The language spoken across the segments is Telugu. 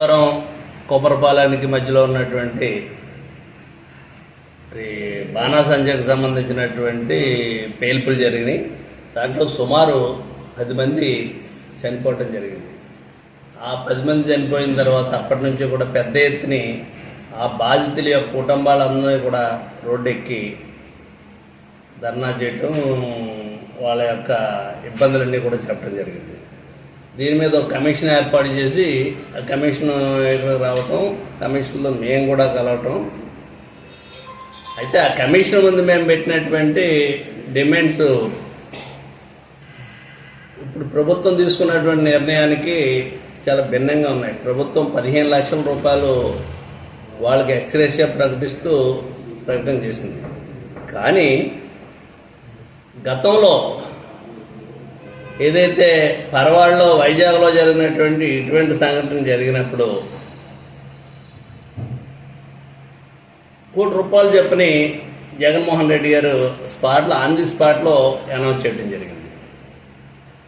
నగరం కొబ్బరిపాలానికి మధ్యలో ఉన్నటువంటి ఈ బాణాసంచకు సంబంధించినటువంటి పేల్పులు జరిగినాయి. దాంట్లో సుమారు పది మంది చనిపోవటం జరిగింది. ఆ పది మంది చనిపోయిన తర్వాత అప్పటి నుంచి కూడా పెద్ద ఎత్తుని ఆ బాధితుల యొక్క కుటుంబాలందరినీ కూడా రోడ్డెక్కి ధర్నా చేయటం వాళ్ళ యొక్క ఇబ్బందులన్నీ కూడా చెప్పడం జరిగింది. దీని మీద ఒక కమిషన్ ఏర్పాటు చేసి ఆ కమిషన్ రావటం కమిషన్లో మేము కూడా కలవటం. అయితే ఆ కమిషన్ ముందు మేము పెట్టినటువంటి డిమాండ్స్ ఇప్పుడు ప్రభుత్వం తీసుకున్నటువంటి నిర్ణయానికి చాలా భిన్నంగా ఉన్నాయి. ప్రభుత్వం పదిహేను లక్షల రూపాయలు వాళ్ళకి ఎక్స్రేషియా ప్రకటిస్తూ ప్రకటన చేసింది. కానీ గతంలో ఏదైతే పరవాడలో వైజాగ్లో జరిగినటువంటి ఇటువంటి సంఘటన జరిగినప్పుడు కోటి రూపాయలు చెప్పని జగన్మోహన్ రెడ్డి గారు స్పాట్లో ఆన్ ది స్పాట్లో అనౌన్స్ చేయడం జరిగింది.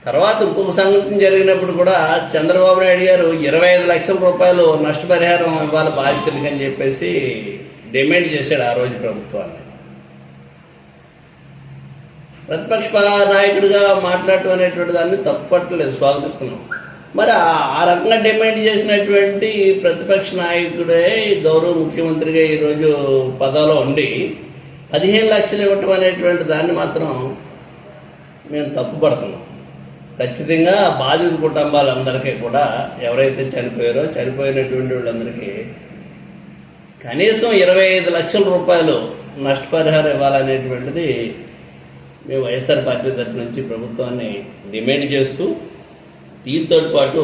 తర్వాత ఇంకొక సంఘటన జరిగినప్పుడు కూడా చంద్రబాబు నాయుడు గారు ఇరవై ఐదు లక్షల రూపాయలు నష్టపరిహారం ఇవ్వాలి బాధితులకి అని చెప్పేసి డిమాండ్ చేశాడు ఆ రోజు ప్రభుత్వాన్ని. ప్రతిపక్ష నాయకుడిగా మాట్లాడటం అనేటువంటి దాన్ని తప్పట్లేదు స్వాగతిస్తున్నాం. మరి ఆ- రకంగా డిమాండ్ చేసినటువంటి ప్రతిపక్ష నాయకుడే గౌరవ ముఖ్యమంత్రిగా ఈరోజు పదాలో ఉండి పదిహేను లక్షలు ఇవ్వటం అనేటువంటి దాన్ని మాత్రం మేము తప్పుపడుతున్నాం. ఖచ్చితంగా బాధిత కుటుంబాలందరికీ కూడా ఎవరైతే చనిపోయారో చనిపోయినటువంటి వాళ్ళందరికీ కనీసం ఇరవై ఐదు లక్షల రూపాయలు నష్టపరిహారం ఇవ్వాలనేటువంటిది మేము వైఎస్ఆర్ పార్టీ తరఫు నుంచి ప్రభుత్వాన్ని డిమాండ్ చేస్తూ దీంతో పాటు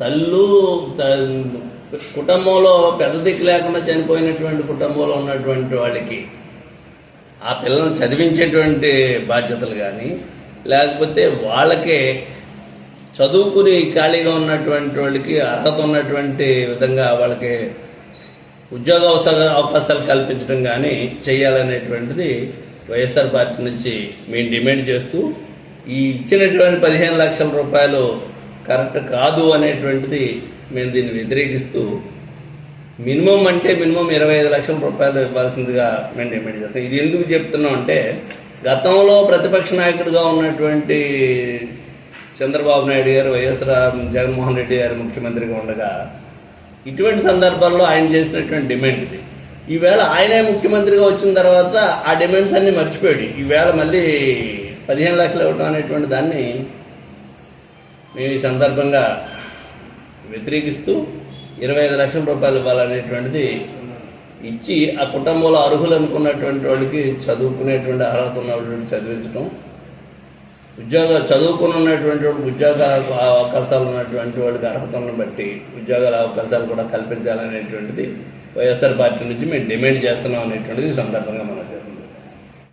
తల్లు త- కుటుంబంలో పెద్ద దిక్కు లేకుండా చనిపోయినటువంటి కుటుంబంలో ఉన్నటువంటి వాళ్ళకి ఆ పిల్లలను చదివించేటువంటి బాధ్యతలు కానీ లేకపోతే వాళ్ళకే చదువుకుని ఖాళీగా ఉన్నటువంటి వాళ్ళకి అర్హత ఉన్నటువంటి విధంగా వాళ్ళకి ఉద్యోగ అవకాశాలు కల్పించడం కానీ చేయాలనేటువంటిది వైఎస్ఆర్ పార్టీ నుంచి మేము డిమాండ్ చేస్తూ ఈ ఇచ్చినటువంటి పదిహేను లక్షల రూపాయలు కరెక్ట్ కాదు అనేటువంటిది మేము దీన్ని వ్యతిరేకిస్తూ మినిమం అంటే మినిమం ఇరవై ఐదు లక్షల రూపాయలు ఇవ్వాల్సిందిగా మేము డిమాండ్ చేస్తాం ఇది ఎందుకు చెప్తున్నాం అంటే గతంలో ప్రతిపక్ష నాయకుడిగా ఉన్నటువంటి చంద్రబాబు నాయుడు గారు వైఎస్ జగన్మోహన్ రెడ్డి గారు ముఖ్యమంత్రిగా ఉండగా ఇటువంటి సందర్భాల్లో ఆయన చేసినటువంటి డిమాండ్ ఇది. ఈవేళ ఆయనే ముఖ్యమంత్రిగా వచ్చిన తర్వాత ఆ డిమాండ్స్ అన్నీ మర్చిపోయాడు. ఈవేళ మళ్ళీ పదిహేను లక్షలు ఇవ్వటం అనేటువంటి దాన్ని మేము ఈ సందర్భంగా వ్యతిరేకిస్తూ ఇరవై ఐదు లక్షల రూపాయలు ఇవ్వాలనేటువంటిది ఇచ్చి ఆ కుటుంబంలో అర్హులు అనుకున్నటువంటి వాళ్ళకి చదువుకునేటువంటి అర్హత ఉన్నటువంటి చదివించడం ఉద్యోగ చదువుకుని ఉన్నటువంటి వాళ్ళకి ఉద్యోగ అవకాశాలు ఉన్నటువంటి వాళ్ళకి అర్హతలను బట్టి ఉద్యోగాల అవకాశాలు కూడా కల్పించాలనేటువంటిది వైఎస్ఆర్ పార్టీ నుంచి మేము డిమాండ్ చేస్తున్నాం అనేటువంటిది సందర్భంగా మనం చేస్తున్నాం